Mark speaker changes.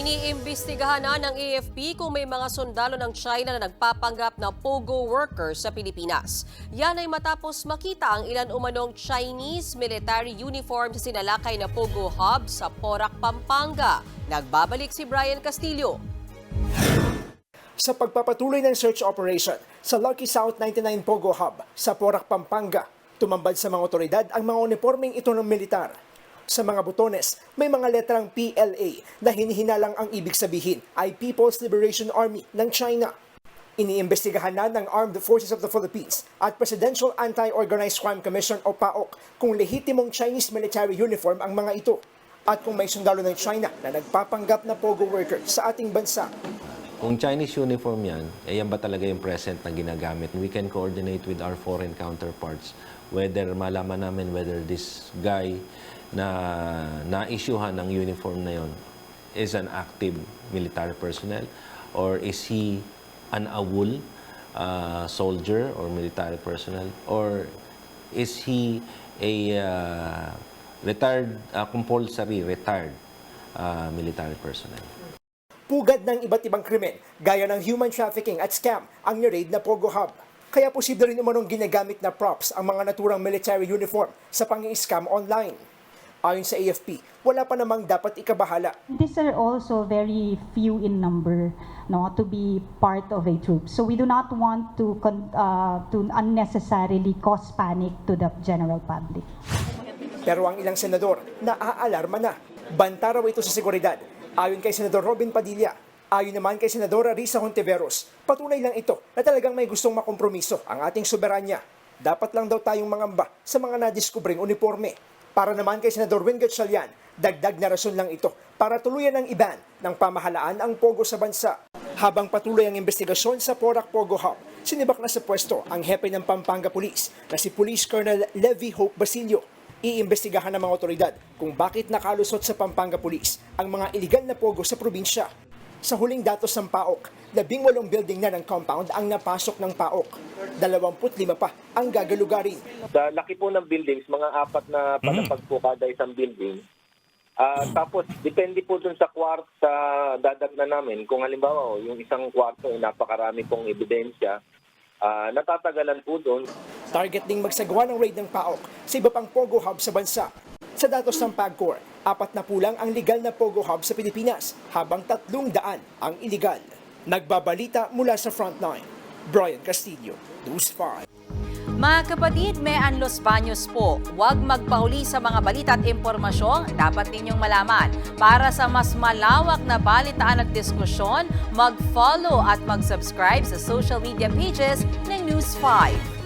Speaker 1: Iniimbestigahan na ng AFP kung may mga sundalo ng China na nagpapanggap na POGO workers sa Pilipinas. Yan ay matapos makita ang ilan umanong Chinese military uniform sa sinalakay na POGO hub sa Porac, Pampanga. Nagbabalik si Brian Castillo.
Speaker 2: sa pagpapatuloy ng search operation sa Lucky South 99 Pogo Hub sa Porac, Pampanga. Tumambad sa mga otoridad ang mga uniforming ito ng militar. Sa mga butones, may mga letrang PLA na hinihinalang ang ibig sabihin ay People's Liberation Army ng China. Iniimbestigahan na ng Armed Forces of the Philippines at Presidential Anti-Organized Crime Commission o PAOK kung lehitimong Chinese military uniform ang mga ito at kung may sundalo ng China na nagpapanggap na POGO worker sa ating bansa.
Speaker 3: Kung Chinese uniform yan, eh yan ba talaga yung present na ginagamit? We can coordinate with our foreign counterparts whether malaman namin whether this guy na na-issuehan ng uniform na yon is an active military personnel or is he an awol uh, soldier or military personnel or is he a uh, retired uh, compulsory retired uh, military personnel
Speaker 2: Pugad ng iba't ibang krimen, gaya ng human trafficking at scam, ang ni-raid na Pogo Hub. Kaya posible rin umanong ginagamit na props ang mga naturang military uniform sa pang-scam online. Ayon sa AFP, wala pa namang dapat ikabahala.
Speaker 4: These are also very few in number no, to be part of a troop. So we do not want to, uh, to unnecessarily cause panic to the general public.
Speaker 2: Pero ang ilang senador, naaalarma na. Banta raw ito sa seguridad. Ayon kay Senador Robin Padilla, ayon naman kay Senadora Risa Hontiveros, patunay lang ito na talagang may gustong makompromiso ang ating soberanya. Dapat lang daw tayong mangamba sa mga nadiskubring uniforme. Para naman kay Senador Win Gatchalian, dagdag na rason lang ito para tuluyan ng iban ng pamahalaan ang Pogo sa bansa. Habang patuloy ang investigasyon sa Porac Pogo Hub, sinibak na sa pwesto ang hepe ng Pampanga Police na si Police Colonel Levy Hope Basilio iimbestigahan ng mga otoridad kung bakit nakalusot sa Pampanga Police ang mga iligal na pogo sa probinsya. Sa huling datos ng PAOK, labing walong building na ng compound ang napasok ng PAOK. 25 pa ang gagalugarin.
Speaker 5: Sa laki po ng buildings, mga apat na palapag po kada isang building. Ah, Tapos, depende po dun sa kwarto sa dadagnan namin. Kung halimbawa, oh, yung isang kwarto ay napakarami pong ebidensya, ah, natatagalan po doon.
Speaker 2: Target ding magsagawa ng raid ng PAOK sa iba pang Pogo Hub sa bansa. Sa datos ng PAGCOR, apat na pulang ang legal na Pogo Hub sa Pilipinas, habang tatlong daan ang iligal. Nagbabalita mula sa Frontline, Brian Castillo, News 5.
Speaker 1: Mga kapatid, may Los Baños po. Huwag magpahuli sa mga balita at impormasyong dapat ninyong malaman. Para sa mas malawak na balitaan at diskusyon, mag-follow at mag-subscribe sa social media pages ng News 5.